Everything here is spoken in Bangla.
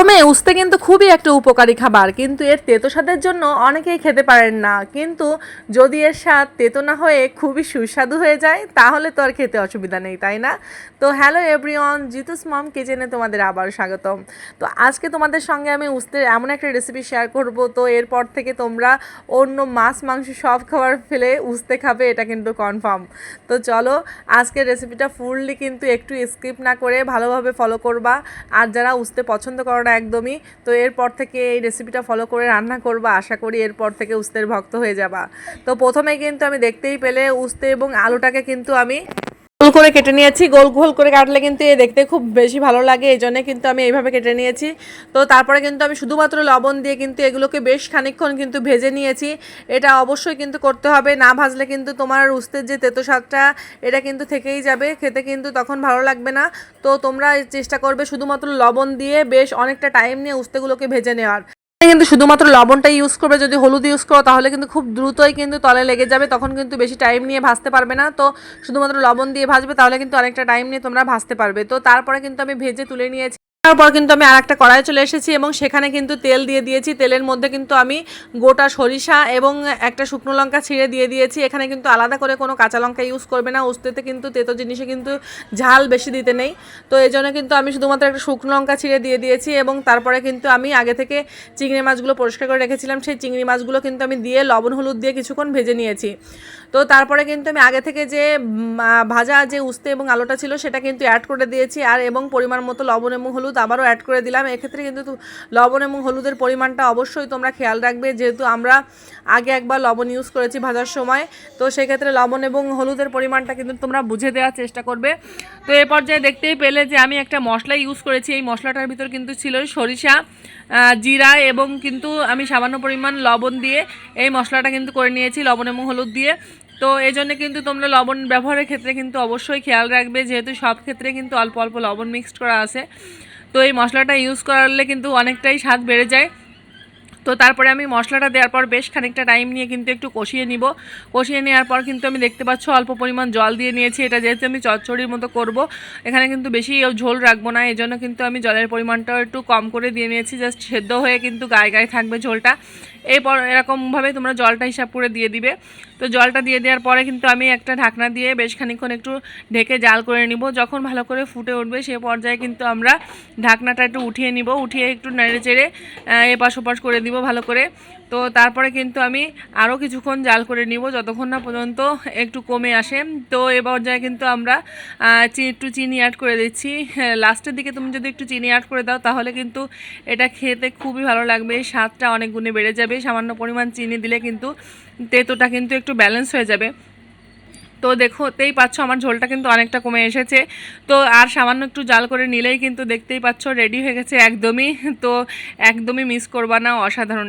গরমে উস্তে কিন্তু খুবই একটা উপকারী খাবার, কিন্তু এর তেতো স্বাদের জন্য অনেকেই খেতে পারেন না। কিন্তু যদি এর স্বাদ তেতো না হয়ে খুবই সুস্বাদু হয়ে যায়, তাহলে তো আর খেতে অসুবিধা নেই, তাই না? তো হ্যালো এভরিওয়ান, জিতুস মম কিচেনে তোমাদের আবার স্বাগতম। তো আজকে তোমাদের সঙ্গে আমি উস্তের এমন একটা রেসিপি শেয়ার করব, তো এরপর থেকে তোমরা অন্য মাছ, মাংস সব খাবার ফেলে উস্তে খাবে, এটা কিন্তু কনফার্ম তো চলো, আজকের রেসিপিটা ফুললি কিন্তু একটু স্কিপ না করে ভালোভাবে ফলো করবা। আর যারা উস্তে পছন্দ করো না একদমই। তো এরপর থেকে এই রেসিপিটা ফলো করে রান্না করব, আশা করি এরপর থেকে উস্তের ভক্ত হয়ে যাবা। তো প্রথমে কিন্তু আমি দেখতেই পেলে উস্তে এবং আলুটাকে কিন্তু আমি গোল করে কেটে নিয়েছি, গোল গোল করে কাটলে কিন্তু এ দেখতে খুব বেশি ভালো লাগে, এই জন্য কিন্তু আমি এইভাবে কেটে নিয়েছি। তো তারপরে কিন্তু আমি শুধুমাত্র লবণ দিয়ে কিন্তু এগুলোকে বেশ খানিকক্ষণ কিন্তু ভেজে নিয়েছি। এটা অবশ্যই কিন্তু করতে হবে, না ভাজলে কিন্তু তোমার উস্তের যে তেতো স্বাদটা, এটা কিন্তু থেকেই যাবে, খেতে কিন্তু তখন ভালো লাগবে না। তো তোমরা চেষ্টা করবে শুধুমাত্র লবণ দিয়ে বেশ অনেকটা টাইম নিয়ে উস্তেগুলোকে ভেজে নেওয়ার। কিন্তু শুধুমাত্র লবণটা ইউজ করবে। যদি হলুদ ইউজ করো, তাহলে কিন্তু খুব দ্রুতই কিন্তু তলে লেগে যাবে। তখন কিন্তু বেশি টাইম নিয়ে ভাজতে পারবে না। তো শুধুমাত্র লবণ দিয়ে ভাজবে, তাহলে কিন্তু অনেকটা টাইম নিয়ে তোমরা ভাজতে পারবে। তো তারপরে কিন্তু আমি ভেজে তুলে নিয়েছি। তারপর কিন্তু আমি আরেকটা কড়াই চলে এসেছি এবং সেখানে কিন্তু তেল দিয়ে দিয়েছি। তেলের মধ্যে কিন্তু আমি গোটা সরিষা এবং একটা শুকনো লঙ্কা ছিঁড়ে দিয়ে দিয়েছি। এখানে কিন্তু আলাদা করে কোনো কাঁচা লঙ্কা ইউজ করবে না। উস্তেতে কিন্তু তেতো জিনিসে কিন্তু ঝাল বেশি দিতে নেই। তো এই জন্য কিন্তু আমি শুধুমাত্র একটা শুকনো লঙ্কা ছিঁড়ে দিয়ে দিয়েছি এবং তারপরে কিন্তু আমি আগে থেকে চিংড়ি মাছগুলো পরিষ্কার করে রেখেছিলাম। সেই চিংড়ি মাছগুলো কিন্তু আমি দিয়ে লবণ, হলুদ দিয়ে কিছুক্ষণ ভেজে নিয়েছি। তো তারপরে কিন্তু আমি আগে থেকে যে ভাজা যে উস্তে এবং আলুটা ছিল সেটা কিন্তু অ্যাড করে দিয়েছি। আর এবং পরিমাণ মতো লবণ এবং হলুদ আবারও অ্যাড করে দিলাম। এক্ষেত্রে কিন্তু লবণ এবং হলুদের পরিমাণটা অবশ্যই তোমরা খেয়াল রাখবে। যেহেতু আমরা আগে একবার লবণ ইউজ করেছি ভাজার সময়, তো সেক্ষেত্রে লবণ এবং হলুদের পরিমাণটা কিন্তু তোমরা বুঝে দেওয়ার চেষ্টা করবে। তো এ পর্যায়ে দেখতেই পেলে যে আমি একটা মশলা ইউজ করেছি। এই মশলাটার ভিতর কিন্তু ছিল সরিষা জিরা এবং কিন্তু আমি সামান্য পরিমাণ লবণ দিয়ে এই মশলাটা কিন্তু করে নিয়েছি, লবণ এবং হলুদ দিয়ে। তো এই জন্য কিন্তু তোমরা লবণ ব্যবহারের ক্ষেত্রে কিন্তু অবশ্যই খেয়াল রাখবে। যেহেতু সব ক্ষেত্রে কিন্তু অল্প অল্প লবণ মিক্সড করা আছে। তো এই মশলাটা ইউজ করলে কিন্তু অনেকটাই স্বাদ বেড়ে যায়। তো তারপরে আমি মশলাটা দেওয়ার পর বেশ খানিকটা টাইম নিয়ে কিন্তু একটু কষিয়ে নিব। কষিয়ে নেওয়ার পর কিন্তু আমি দেখতে পাচ্ছ অল্প পরিমাণ জল দিয়ে নিয়েছি। এটা যেহেতু আমি চচ্চড়ির মতো করব, এখানে কিন্তু বেশি ঝোল রাখব না এই জন্য কিন্তু আমি জলের পরিমাণটাও একটু কম করে দিয়ে নিয়েছি। জাস্ট সেদ্ধ হয়ে কিন্তু গায়ে গায়ে থাকবে ঝোলটা। এরপর এরকমভাবে তোমরা জলটা হিসাব করে দিয়ে দিবে। তো জলটা দিয়ে দেওয়ার পরে কিন্তু আমি একটা ঢাকনা দিয়ে বেশ খানিক্ষণ একটু ঢেকে জাল করে নিব। যখন ভালো করে ফুটে উঠবে সে পর্যায়ে কিন্তু আমরা ঢাকনাটা একটু উঠিয়ে নিব। উঠিয়ে একটু নেড়ে চেড়ে এপাশ ওপাশ করে দিব ভালো করে। তো তারপরে কিন্তু আমি আরও কিছুক্ষণ জাল করে নিব যতক্ষণ না পর্যন্ত একটু কমে আসে। তো এ পর্যায়ে কিন্তু আমরা একটু চিনি অ্যাড করে দিচ্ছি। হ্যাঁ, লাস্টের দিকে তুমি যদি একটু চিনি অ্যাড করে দাও তাহলে কিন্তু এটা খেতে খুবই ভালো লাগবে। স্বাদটা অনেক গুণে বেড়ে যাবে সামান্য পরিমাণ চিনি দিলে কিন্তু তেতোটা কিন্তু একটু ব্যালেন্স হয়ে যাবে। তো দেখতেই পাচ্ছ আমার ঝোলটা কিন্তু অনেকটা কমে এসেছে। তো আর সামান্য একটু জাল করে নিলেই কিন্তু দেখতেই পাচ্ছ রেডি হয়ে গেছে একদমই। তো একদমই মিস করবা না, অসাধারণ।